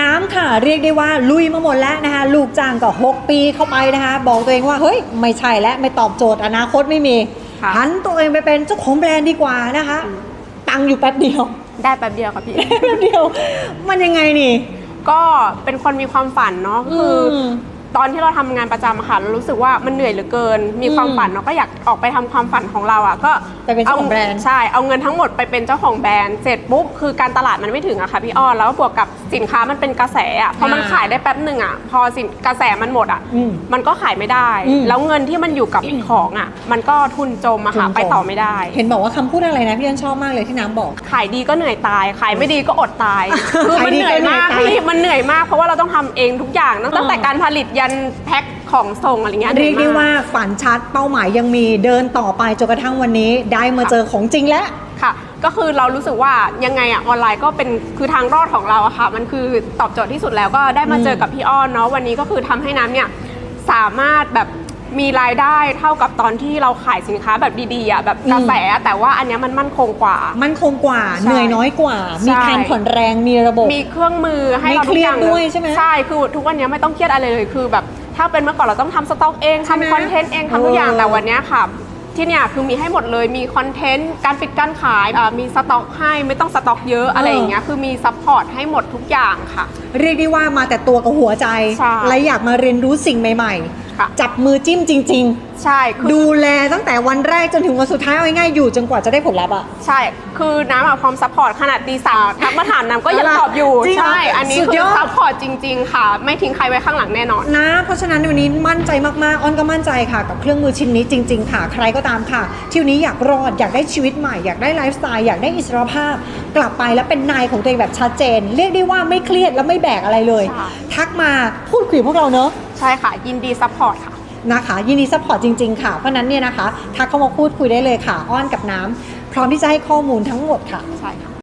น้ำค่ะเรียกได้ว่าลุยมาหมดแล้วนะคะ ลูกจ้างก็ 6 ปีเข้าไปนะคะ บอกตัวเองว่าเฮ้ยไม่ใช่แล้วไม่ตอบโจทย์อนาคตไม่มีค่ะ หันตัวเองไปเป็นเจ้าของแบรนด์ดีกว่านะคะ ตังค์อยู่แป๊บเดียว ได้แป๊บเดียวค่ะพี่ แป๊บเดียว มันยังไงนี่ ก็เป็นคนมีความฝันเนาะคืออม ตอนที่เราทำงานประจำอะค่ะเรารู้สึกว่ามันเหนื่อยเหลือเกิน มีความอืมฝันเนาะก็อยากออกไปทำความฝันของเราอะก็ไปเป็นเจ้าของแบรนด์ ใช่เอาเงินทั้งหมดไปเป็นเจ้าของแบรนด์เสร็จปุ๊บคือการตลาดมันไม่ถึงอะค่ะพี่อ้อนแล้วบวกกับสินค้ามันเป็นกระแสอะพอมันอ่าขายได้แป๊บหนึ่งอะพอสินกระแสมันหมดอะอืมมันก็ขายไม่ได้อืมแล้วเงินที่มันอยู่กับของอะมันก็ทุนจมอะค่ะทุนจมไปต่อไม่ได้ เห็นบอกว่าคำพูดอะไรนะพี่อันชอบมากเลยที่น้ำบอก ขายดีก็เหนื่อยตาย ขายไม่ดีก็อดตายคือมันขายดีเหนื่อยมากก็เหนื่อยตายพี่มันเหนื่อยมากเพราะว่าเราต้องทำเองทุกอย่างตั้งแต่การผลิตยันแพ็คของส่งอะไรเงี้ยเรียกได้หนื่ว่าฝันชัดเป้าหมายยังมีเดินต่อไปจนกระทั่งวันนี้ ได้มาเจอของจริงแล้วค่ะ ก็คือเรารู้สึกว่ายังไงอะออนไลน์ก็เป็นคือทางรอดของเราอะค่ะ มันคือตอบโจทย์ที่สุดแล้วก็ได้มาเจอกับพี่อ้อนเนาะวันนี้ก็คือทำให้น้ำเนี่ยสามารถแบบ มีรายได้เท่ากับตอนที่เราขายสินค้าแบบดีๆอะแบบกระแสแต่ว่าอันเนี้ยมันมั่นคงกว่า มันคงกว่าใช่เหนื่อยน้อยกว่ามีใช่การผ่อนแรงมีระบบ มีเครื่องมือให้ไม่เราทุกอย่างเครียดด้วยใช่ไหมใช่คือทุกวันนี้ไม่ต้องเครียดอะไรเลยคือแบบถ้าเป็นเมื่อก่อนเราต้องทำสต็อกเองใช่ไหมทำคอนเทนต์เองทำทุกอย่างเออ แต่วันเนี้ยค่ะ ที่เนี่ยคือมีให้หมดเลยมีคอนเทนต์การปิดการขายอ่ามีสต็อกให้ไม่ต้องสต็อกเยอะอะไรอย่างเงี้ยคือมีซัพพอร์ตให้หมดทุกอย่างค่ะ เรียกได้ว่ามาแต่ตัวกับหัวใจ ใช่ และอยากมาเรียนรู้สิ่งใหม่ ค่ะๆจับมือจิ้มจริงใช่คือๆดูแลตั้งแต่วันแรกจนถึงวันสุดท้ายเอาง่ายๆอยู่จนกว่าจะได้ผลลัพธ์อะใช่ คือน้ำอะพร้อมซัพพอร์ตขนาดตีสามทักมาถามน้ำก็ยังตอบอยู่ จริงเหรอใช่ อันนี้สุดคืยออด ซัพพอร์ตจริง ๆ ค่ะ ไม่ทิ้งใครไว้ข้างหลังแน่นอน นะ เพราะฉะนั้นวันนี้มั่นใจมากๆ อ้อนก็มั่นใจค่ะ กับเครื่องมือชิ้นนี้จริง ๆ ค่ะ ใครก็ตามค่ะ ที่วันนี้อยากรอด อยากได้ชีวิตใหม่ อยากได้ไลฟ์สไตล์ อยากได้อิสรภาพ กลับไปแล้วเป็นนายของตัวเองแบบชัดเจน เรียกได้ว่าไม่เครียดและไม่แบกอะไรเลย ใช่ ทักมาพูดคุยกับพวกเราเนอะใช่ค่ะ ยินดีซัพพอร์ตค่ะ นะคะยินดีซัพพอร์ตจริง ๆ ค่ะ เพราะฉะนั้นเนี่ยนะคะทักเข้ามาพูดคุยได้เลยค่ะ อ้อนกับน้ำพร้อมที่จะให้ข้อมูลทั้งหมดค่ะ ใช่ค่ะ